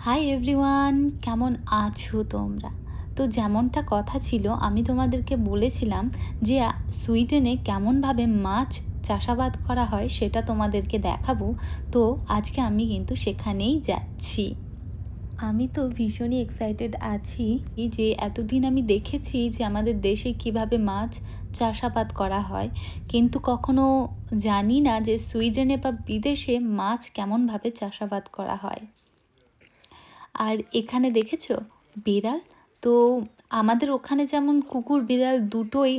Hi everyone কেমন আছো তোমরা? তো যেমনটা কথা ছিল, আমি তোমাদেরকে বলেছিলাম যে সুইডেনে কেমনভাবে মাছ চাষাবাদ করা হয় সেটা তোমাদেরকে দেখাবো। তো আজকে আমি কিন্তু সেখানেই যাচ্ছি। আমি তো ভীষণই এক্সাইটেড আছি যে, এতদিন আমি দেখেছি যে আমাদের দেশে কীভাবে মাছ চাষাবাদ করা হয়। কিন্তু কখনো জানি না যে সুইডেনে বা বিদেশে মাছ কেমনভাবে চাষাবাদ করা হয়। আর এখানে দেখেছ? বিড়াল? তো আমাদের ওখানে যেমন কুকুর, বিড়াল দুটোই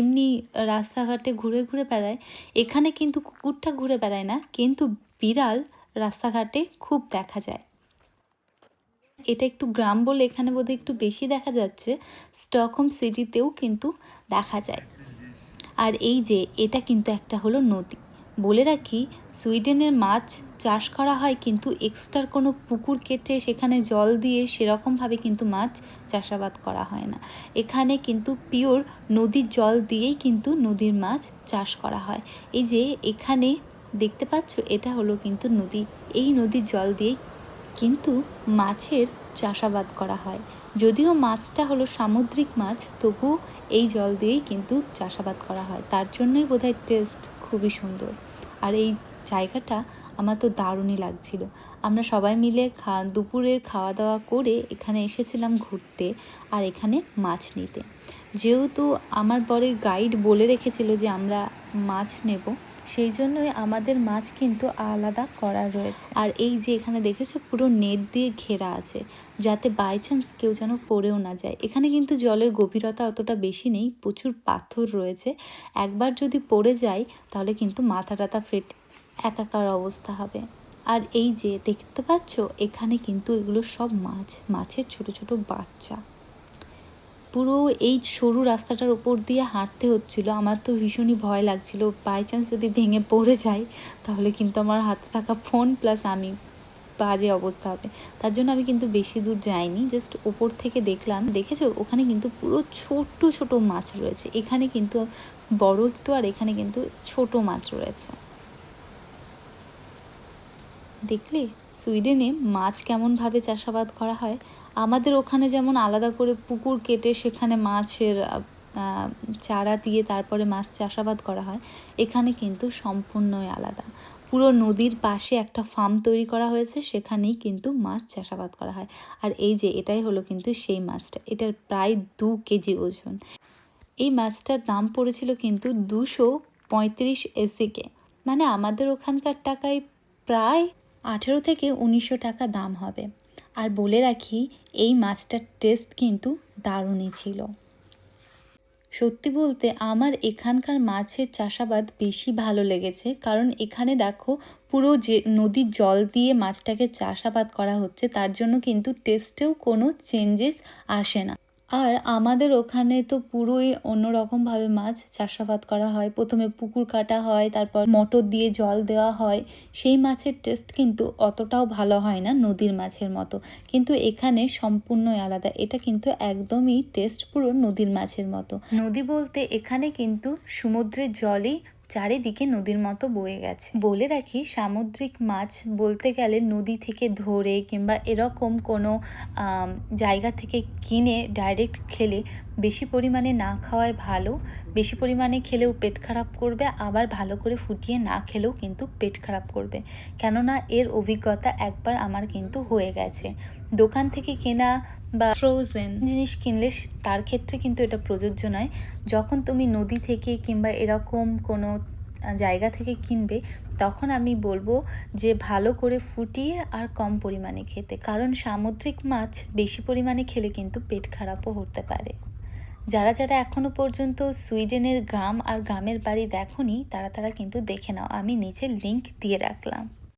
এমনি রাস্তাঘাটে ঘুরে ঘুরে বেড়ায়। এখানে কিন্তু কুকুরটা ঘুরে বেড়ায় না, কিন্তু বিড়াল রাস্তাঘাটে খুব দেখা যায়। এটা একটু গ্রাম বলে এখানে বোধহয় একটু বেশি দেখা যাচ্ছে, স্টকহোম সিটিতেও কিন্তু দেখা যায়। আর এই যে, এটা কিন্তু একটা হলো নদী। বলে রাখি, সুইডেনের মাছ চাষ করা হয় কিন্তু এক্সট্রার কোনো পুকুর কেটে সেখানে জল দিয়ে সেরকমভাবে কিন্তু মাছ চাষাবাদ করা হয় না। এখানে কিন্তু পিওর নদীর জল দিয়েই কিন্তু নদীর মাছ চাষ করা হয়। এই যে এখানে দেখতে পাচ্ছ, এটা হলো কিন্তু নদী। এই নদীর জল দিয়েই কিন্তু মাছের চাষাবাদ করা হয়। যদিও মাছটা হলো সামুদ্রিক মাছ, তবু এই জল দিয়েই কিন্তু চাষাবাদ করা হয়। তার জন্যই বোধহয় টেস্ট খুবই সুন্দর। আর এই জায়গাটা আমার তো দারুণই লাগছিল। আমরা সবাই মিলে খা দুপুরের খাওয়া দাওয়া করে এখানে এসেছিলাম ঘুরতে আর এখানে মাছ নিতে। যেহেতু আমার পরে গাইড বলে রেখেছিল যে আমরা মাছ নেব সেই জন্যই আমাদের মাছ কিন্তু আলাদা করা রয়েছে। আর এই যে এখানে দেখেছ পুরো নেট দিয়ে ঘেরা আছে, যাতে বাই চান্স কেউ যেন পড়েও না যায়। এখানে কিন্তু জলের গভীরতা অতটা বেশি নেই, প্রচুর পাথর রয়েছে। একবার যদি পড়ে যায়, তাহলে কিন্তু মাথা টাথা ফেট, একাকার অবস্থা হবে। আর এই যে দেখতে পাচ্ছ, এখানে কিন্তু এগুলো সব মাছ, মাছের ছোট ছোট বাচ্চা। পুরো এই সরু রাস্তাটার ওপর দিয়ে হাঁটতে হচ্ছিল। আমার তো ভীষণই ভয় লাগছিল। বাই চান্স যদি ভেঙে পড়ে যাই তাহলে কিন্তু আমার হাতে থাকা ফোন প্লাস আমি বাজে অবস্থা হবে। তার জন্য আমি কিন্তু বেশি দূর যাইনি। জাস্ট ওপর থেকে দেখলাম। দেখেছ? ওখানে কিন্তু পুরো ছোট ছোট মাছ রয়েছে। এখানে কিন্তু বড় একটু আর এখানে কিন্তু ছোট মাছ রয়েছে। দেখলে? সুইডেনে মাছ কেমনভাবে চাষাবাদ করা হয়? আমাদের ওখানে যেমন আলাদা করে পুকুর কেটে সেখানে মাছের চারা দিয়ে তারপরে মাছ চাষাবাদ করা হয়, এখানে কিন্তু সম্পূর্ণই আলাদা। পুরো নদীর পাশে একটা ফার্ম তৈরি করা হয়েছে, সেখানেই কিন্তু মাছ চাষাবাদ করা হয়। আর এই যে এটাই হলো কিন্তু সেই মাছটা, এটার প্রায় দু কেজি ওজন। এই মাছটার দাম পড়েছিল কিন্তু দুশো পঁয়ত্রিশ এসিকে। মানে আমাদের ওখানকার টাকায় প্রায় আঠেরো থেকে উনিশশো টাকা দাম হবে। আর বলে রাখি, এই মাছটার টেস্ট কিন্তু দারুণই ছিল। সত্যি বলতে আমার এখানকার মাছের চাষাবাদ বেশি ভালো লেগেছে, কারণ এখানে দেখো পুরো যে নদীর জল দিয়ে মাছটাকে চাষাবাদ করা হচ্ছে, তার জন্য কিন্তু টেস্টেও কোনো চেঞ্জেস আসে না। আর আমাদের ওখানে তো পুরোই অন্যরকমভাবে মাছ চাষাবাদ করা হয়। প্রথমে পুকুর কাটা হয়, তারপর মটর দিয়ে জল দেওয়া হয়। সেই মাছের টেস্ট কিন্তু অতটাও ভালো হয় না নদীর মাছের মতো। কিন্তু এখানে সম্পূর্ণই আলাদা। এটা কিন্তু একদমই টেস্ট পুরো নদীর মাছের মতো। নদী বলতে এখানে কিন্তু সমুদ্রের জলই চারিদিকে নদীর মতো বয়ে গেছে। বলে রাখি, সামুদ্রিক মাছ বলতে গেলে নদী থেকে ধরে কিংবা এরকম কোনো জায়গা থেকে কিনে ডাইরেক্ট খেলে বেশি পরিমাণে না খাওয়াই ভালো, বেশি পরিমাণে খেলেও পেট খারাপ করবে, আবার ভালো করে ফুটিয়ে না খেলেও কিন্তু পেট খারাপ করবে। কেননা এর অভিজ্ঞতা একবার আমার কিন্তু হয়ে গেছে। দোকান থেকে কেনা বা ফ্রোজেন জিনিস কিনলে তার ক্ষেত্রে কিন্তু এটা প্রযোজ্য নয়। যখন তুমি নদী থেকে কিংবা এরকম কোনো জায়গা থেকে কিনবে, তখন আমি বলব যে ভালো করে ফুটিয়ে আর কম পরিমাণে খেতে। কারণ সামুদ্রিক মাছ বেশি পরিমাণে খেলে কিন্তু পেট খারাপও হতে পারে। যারা যারা এখনও পর্যন্ত সুইডেনের গ্রাম আর গ্রামের বাড়ি দেখোনি, তারা তারা কিন্তু দেখে নাও। আমি নিচে লিংক দিয়ে রাখলাম।